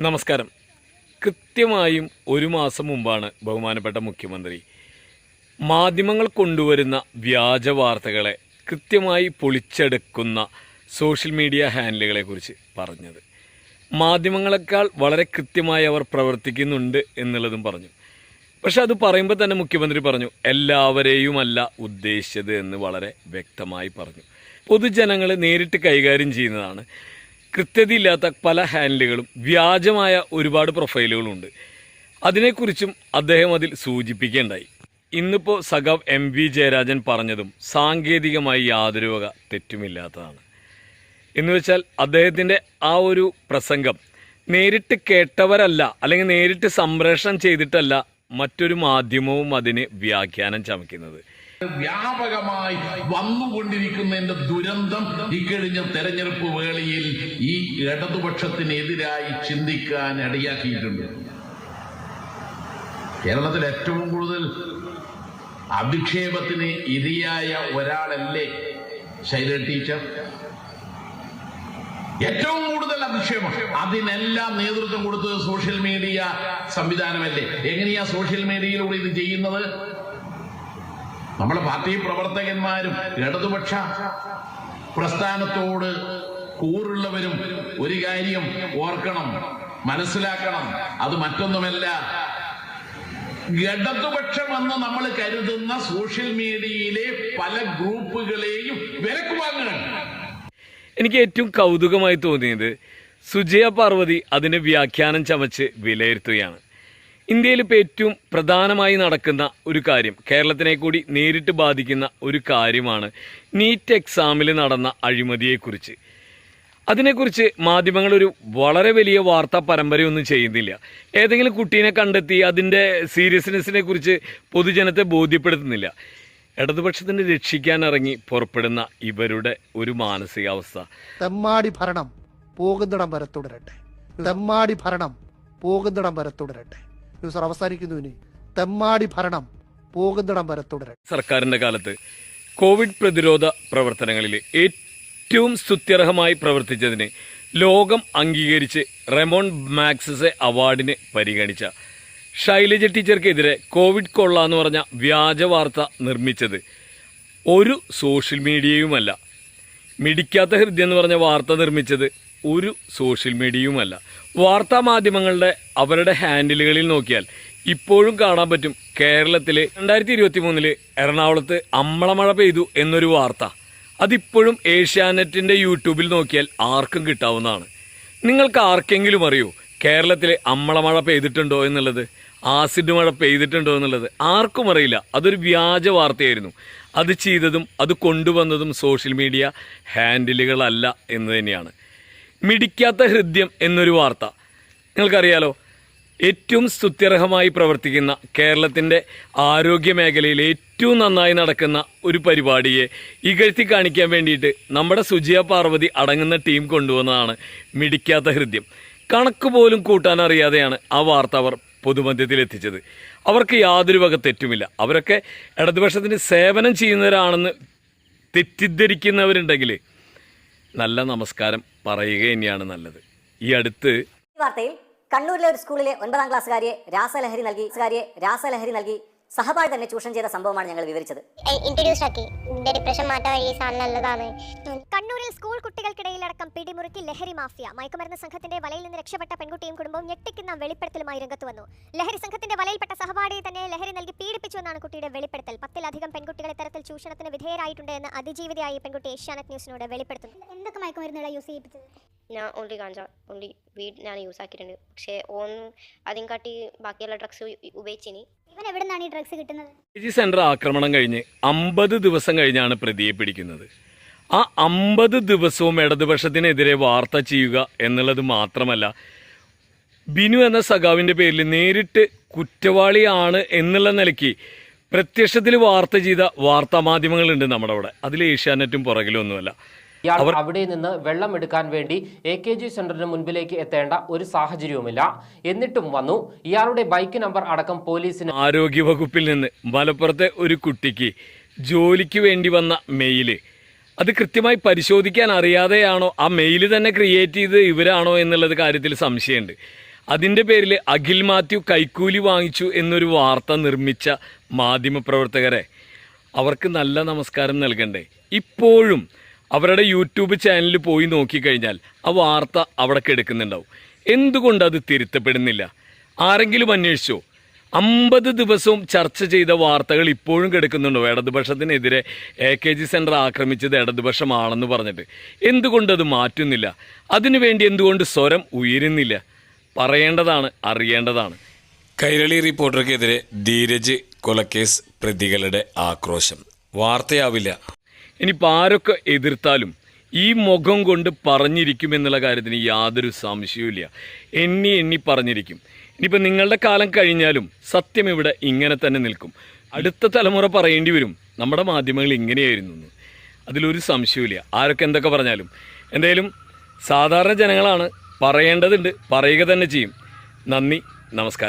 നമസ്കാരം. കൃത്യമായും ഒരു മാസം മുമ്പാണ് ബഹുമാനപ്പെട്ട മുഖ്യമന്ത്രി മാധ്യമങ്ങൾ കൊണ്ടുവരുന്ന വ്യാജ വാർത്തകളെ കൃത്യമായി പൊളിച്ചെടുക്കുന്ന സോഷ്യൽ മീഡിയ ഹാൻഡിലുകളെ കുറിച്ച് പറഞ്ഞത്. മാധ്യമങ്ങളെക്കാൾ വളരെ കൃത്യമായി അവർ പ്രവർത്തിക്കുന്നുണ്ട് എന്നുള്ളതും പറഞ്ഞു. പക്ഷെ അത് പറയുമ്പോൾ തന്നെ മുഖ്യമന്ത്രി പറഞ്ഞു എല്ലാവരെയുമല്ല ഉദ്ദേശിച്ചത് എന്ന് വളരെ വ്യക്തമായി പറഞ്ഞു. പൊതുജനങ്ങളെ നേരിട്ട് കൈകാര്യം ചെയ്യുന്നതാണ്. കൃത്യതയില്ലാത്ത പല ഹാൻഡിലുകളും വ്യാജമായ ഒരുപാട് പ്രൊഫൈലുകളും ഉണ്ട് അതിനെക്കുറിച്ചും അദ്ദേഹം അതിൽ സൂചിപ്പിക്കേണ്ടായി ഇന്നിപ്പോൾ സഖാവ് എം വി ജയരാജൻ പറഞ്ഞതും സാങ്കേതികമായി യാതൊരു വക തെറ്റുമില്ലാത്തതാണ്. എന്ന് വെച്ചാൽ അദ്ദേഹത്തിന്റെ ആ ഒരു പ്രസംഗം നേരിട്ട് കേട്ടവരല്ല അല്ലെങ്കിൽ നേരിട്ട് സംപ്രേഷണം ചെയ്തിട്ടല്ല മറ്റൊരു മാധ്യമവും അതിന് വ്യാഖ്യാനം ചമയ്ക്കുന്നത്. വ്യാപകമായി വന്നുകൊണ്ടിരിക്കുന്നതിന്റെ ദുരന്തം ഇക്കഴിഞ്ഞ തെരഞ്ഞെടുപ്പ് വേളയിൽ ഈ ഇടതുപക്ഷത്തിനെതിരായി ചിന്തിക്കാൻ ഇടയാക്കിയിട്ടുണ്ട്. കേരളത്തിൽ ഏറ്റവും കൂടുതൽ അധിക്ഷേപത്തിന് ഇരയായ ഒരാളല്ലേ ശൈല ടീച്ചർ? ഏറ്റവും കൂടുതൽ അധിക്ഷേപം. അതിനെല്ലാം നേതൃത്വം കൊടുത്തത് സോഷ്യൽ മീഡിയ സംവിധാനമല്ലേ? എങ്ങനെയാ സോഷ്യൽ മീഡിയയിലൂടെ ഇത് ചെയ്യുന്നത്? നമ്മുടെ പാർട്ടി പ്രവർത്തകന്മാരും ഇടതുപക്ഷ പ്രസ്ഥാനത്തോട് കൂറുള്ളവരും ഒരു കാര്യം ഓർക്കണം മനസ്സിലാക്കണം. അത് മറ്റൊന്നുമല്ല. ഇടതുപക്ഷം എന്ന് നമ്മൾ കരുതുന്ന സോഷ്യൽ മീഡിയയിലെ പല ഗ്രൂപ്പുകളെയും വിലക്ക് വാങ്ങുകയാണ് എനിക്ക് ഏറ്റവും കൗതുകമായി തോന്നിയത് സുജയ പാർവതി അതിനെ വ്യാഖ്യാനം ചമച്ച് വിലയിരുത്തുകയാണ്. ഇന്ത്യയിൽ ഇപ്പോൾ ഏറ്റവും പ്രധാനമായി നടക്കുന്ന ഒരു കാര്യം കേരളത്തിനെ കൂടി നേരിട്ട് ബാധിക്കുന്ന ഒരു കാര്യമാണ് നീറ്റ് എക്സാമിൽ നടന്ന അഴിമതിയെക്കുറിച്ച്. അതിനെക്കുറിച്ച് മാധ്യമങ്ങളൊരു വളരെ വലിയ വാർത്താ പരമ്പരയൊന്നും ചെയ്യുന്നില്ല. ഏതെങ്കിലും കുട്ടീനെ കണ്ടെത്തി അതിന്റെ സീരിയസ്നെസ്സിനെ കുറിച്ച് പൊതുജനത്തെ ബോധ്യപ്പെടുത്തുന്നില്ല. ഇടതുപക്ഷത്തിന് രക്ഷിക്കാനിറങ്ങി പുറപ്പെടുന്ന ഇവരുടെ ഒരു മാനസികാവസ്ഥ. തെമ്മാടി ഭരണം പോകുന്നിടം വരെ തുടരട്ടെ. തെമ്മാടി ഭരണം പോകുന്നിടം വരെ തുടരട്ടെ. ന്യൂസർ അവസാനിക്കുന്നു ഇനി. തെമ്മാടി ഭരണം പോകുന്നിടം വരെ സർക്കാരിന്റെ കാലത്ത് കോവിഡ് പ്രതിരോധ പ്രവർത്തനങ്ങളിൽ ഏറ്റവും സ്തുത്യർഹമായി പ്രവർത്തിച്ചതിന് ലോകം അംഗീകരിച്ച് റെമോൺ മാക്സസെ അവാർഡിന് പരിഗണിച്ച ശൈലജ ടീച്ചർക്കെതിരെ കോവിഡ് കൊള്ള എന്ന് പറഞ്ഞ വ്യാജ വാർത്ത നിർമ്മിച്ചത് ഒരു സോഷ്യൽ മീഡിയയുമല്ല. മിടിക്കാത്ത ഹൃദയം എന്ന് പറഞ്ഞ വാർത്ത നിർമ്മിച്ചത് ഒരു സോഷ്യൽ മീഡിയയുമല്ല. വാർത്താ മാധ്യമങ്ങളുടെ അവരുടെ ഹാൻഡിലുകളിൽ നോക്കിയാൽ ഇപ്പോഴും കാണാൻ പറ്റും കേരളത്തിൽ രണ്ടായിരത്തി ഇരുപത്തി മൂന്നിൽ എറണാകുളത്ത് അമ്മളമഴ പെയ്തു എന്നൊരു വാർത്ത. അതിപ്പോഴും ഏഷ്യാനെറ്റിന്റെ യൂട്യൂബിൽ നോക്കിയാൽ ആർക്കും കിട്ടാവുന്നതാണ്. നിങ്ങൾക്ക് ആർക്കെങ്കിലും അറിയോ കേരളത്തിലെ അമ്മളമഴ പെയ്തിട്ടുണ്ടോ എന്നുള്ളത്? ആസിഡ് മഴ പെയ്തിട്ടുണ്ടോ എന്നുള്ളത്? ആർക്കും അറിയില്ല. അതൊരു വ്യാജ വാർത്തയായിരുന്നു. അത് ചെയ്തതും അത് കൊണ്ടുവന്നതും സോഷ്യൽ മീഡിയ ഹാൻഡിലുകളല്ല എന്ന് തന്നെയാണ്. മിടിക്കാത്ത ഹൃദ്യം എന്നൊരു വാർത്ത. നിങ്ങൾക്കറിയാലോ ഏറ്റവും സ്തുത്യർഹമായി പ്രവർത്തിക്കുന്ന കേരളത്തിന്റെ ആരോഗ്യ മേഖലയിൽ ഏറ്റവും നന്നായി നടക്കുന്ന ഒരു പരിപാടിയെ ഇകഴ്ത്തി കാണിക്കാൻ വേണ്ടിയിട്ട് നമ്മുടെ സുജിയ പാർവതി അടങ്ങുന്ന ടീം കൊണ്ടുവന്നതാണ് മിടിക്കാത്ത ഹൃദ്യം. കണക്ക് പോലും കൂട്ടാൻ അറിയാതെയാണ് ആ വാർത്ത അവർ പൊതുമധ്യത്തിൽ എത്തിച്ചത്. അവർക്ക് യാതൊരു വക തെറ്റുമില്ല. അവരൊക്കെ ഇടതുപക്ഷത്തിന് സേവനം ചെയ്യുന്നവരാണെന്ന് തെറ്റിദ്ധരിക്കുന്നവരുണ്ടെങ്കിൽ നല്ല നമസ്കാരം പറയുക തന്നെയാണ് നല്ലത്. ഈ അടുത്ത് വാർത്തയിൽ കണ്ണൂരിലെ ഒരു സ്കൂളിലെ ഒൻപതാം ക്ലാസ്സുകാരിയെ രാസലഹരി നൽകി രാസലഹരി നൽകി. സഹപാഠി തന്നെ ചൂഷണം ചെയ്ത സംഭവമാണ് ഞങ്ങൾ വിവരിച്ചത്. ഇൻട്രൊഡ്യൂസ് ആക്കി. ഡിപ്രഷൻ മാറ്റാൻ ഈ സാധനം നല്ലതാണ്. കണ്ണൂരിൽ സ്കൂൾ കുട്ടികൾക്കിടയിൽ കുട്ടികൾക്കിടയിലടക്കം പിടിമുറുക്കി ലഹരി മാഫിയ. മയക്കുമരുന്ന് സംഘത്തിന്റെ വലയിൽ നിന്ന് രക്ഷപ്പെട്ട പെൺകുട്ടിയും കുടുംബവും ഞെട്ടിക്കുന്ന വെളിപ്പെടുത്തലുമായി രംഗത്ത് വന്നു. ലഹരി സംഘത്തിന്റെ വലയിൽപ്പെട്ട സഹപാഠിയെ തന്നെ ലഹരി നൽകി പീഡിപ്പിച്ചു എന്നാണ് കുട്ടിയുടെ വെളിപ്പെടുത്തൽ. പത്തിലധികം പെൺകുട്ടികളെ തരത്തിൽ ചൂഷണത്തിന് വിധേയരായിട്ടുണ്ട് എന്ന് അതിജീവിതയായി പെൺകുട്ടി ഏഷ്യാനെറ്റ് ന്യൂസിനോട് വെളിപ്പെടുത്തുന്നു. എന്തൊക്കെ മയക്കുമരുന്നുകളാണ് യൂസ് ചെയ്യിപ്പിച്ചത്? ഞാൻ ഓൺലി ഗാഞ്ച ഓൺലി വീട് ഞാൻ യൂസ് ആക്കിയിട്ടുണ്ട്. പക്ഷേ ഓൺ അതിൻ കാട്ടി ബാക്കിയുള്ള ഡ്രഗ്സ് ഉപയോഗിച്ചിനി. ഈ ഡ്രഗ്സ് കിട്ടുന്നത്? സെന്റർ ആക്രമണം കഴിഞ്ഞ് അമ്പത് ദിവസം കഴിഞ്ഞാണ് പ്രതിയെ പിടിക്കുന്നത്. ആ അമ്പത് ദിവസവും ഇടതുപക്ഷത്തിനെതിരെ വാർത്ത ചെയ്യുക എന്നുള്ളത് മാത്രമല്ല ബിനു എന്ന സഖാവിന്റെ പേരിൽ നേരിട്ട് കുറ്റവാളിയാണ് എന്നുള്ള നിലയ്ക്ക് പ്രത്യക്ഷത്തിൽ വാർത്ത ചെയ്ത വാർത്താ മാധ്യമങ്ങളുണ്ട് നമ്മുടെ അവിടെ. അതിൽ ഏഷ്യാനെറ്റും പുറകിലൊന്നുമല്ല. ഇയാൾ അവിടെ നിന്ന് വെള്ളം എടുക്കാൻ വേണ്ടി എ കെ ജി സെന്ററിന് മുൻപിലേക്ക് എത്തേണ്ട ഒരു സാഹചര്യവുമില്ല. എന്നിട്ടും വന്നു. ഇയാളുടെ ബൈക്ക് നമ്പർ അടക്കം പോലീസിന് ആരോഗ്യവകുപ്പിൽ നിന്ന് മലപ്പുറത്തെ ഒരു കുട്ടിക്ക് ജോലിക്ക് വേണ്ടി വന്ന മെയിൽ അത് കൃത്യമായി പരിശോധിക്കാൻ അറിയാതെയാണോ ആ മെയിൽ തന്നെ ക്രിയേറ്റ് ചെയ്ത് ഇവരാണോ എന്നുള്ളത് കാര്യത്തിൽ സംശയമുണ്ട്. അതിന്റെ പേരിൽ അഖിൽ മാത്യു കൈക്കൂലി വാങ്ങിച്ചു എന്നൊരു വാർത്ത നിർമ്മിച്ച മാധ്യമപ്രവർത്തകരെ. അവർക്ക് നല്ല നമസ്കാരം നൽകണ്ടേ. ഇപ്പോഴും അവരുടെ യൂട്യൂബ് ചാനലിൽ പോയി നോക്കിക്കഴിഞ്ഞാൽ ആ വാർത്ത അവിടെ കിടക്കുന്നുണ്ടാവും. എന്തുകൊണ്ട് അത് തിരുത്തപ്പെടുന്നില്ല? ആരെങ്കിലും അന്വേഷിച്ചോ? അമ്പത് ദിവസവും ചർച്ച ചെയ്ത വാർത്തകൾ ഇപ്പോഴും കിടക്കുന്നുണ്ടോ? ഇടതുപക്ഷത്തിനെതിരെ എ കെ ജി സെന്റർ ആക്രമിച്ചത് ഇടതുപക്ഷമാണെന്ന് പറഞ്ഞിട്ട്. എന്തുകൊണ്ടത് മാറ്റുന്നില്ല? അതിനുവേണ്ടി എന്തുകൊണ്ട് സ്വരം ഉയരുന്നില്ല? പറയേണ്ടതാണ് അറിയേണ്ടതാണ്. കൈരളി റിപ്പോർട്ടർക്കെതിരെ ധീരജ് കൊലക്കേസ് പ്രതികളുടെ ആക്രോശം. വാർത്തയാവില്ല. ഇനിയിപ്പോൾ ആരൊക്കെ എതിർത്താലും ഈ മുഖം കൊണ്ട് പറഞ്ഞിരിക്കുമെന്നുള്ള കാര്യത്തിന് യാതൊരു സംശയവുമില്ല എണ്ണി എണ്ണി പറഞ്ഞിരിക്കും. ഇനിയിപ്പോൾ നിങ്ങളുടെ കാലം കഴിഞ്ഞാലും സത്യം ഇവിടെ ഇങ്ങനെ തന്നെ നിൽക്കും. അടുത്ത തലമുറ പറയേണ്ടി വരും. നമ്മുടെ മാധ്യമങ്ങൾ ഇങ്ങനെയായിരുന്നു അതിലൊരു സംശയവുമില്ല ആരൊക്കെ എന്തൊക്കെ പറഞ്ഞാലും. എന്തായാലും സാധാരണ ജനങ്ങളാണ് പറയേണ്ടതുണ്ട്. പറയുക തന്നെ ചെയ്യും. നന്ദി. നമസ്കാരം.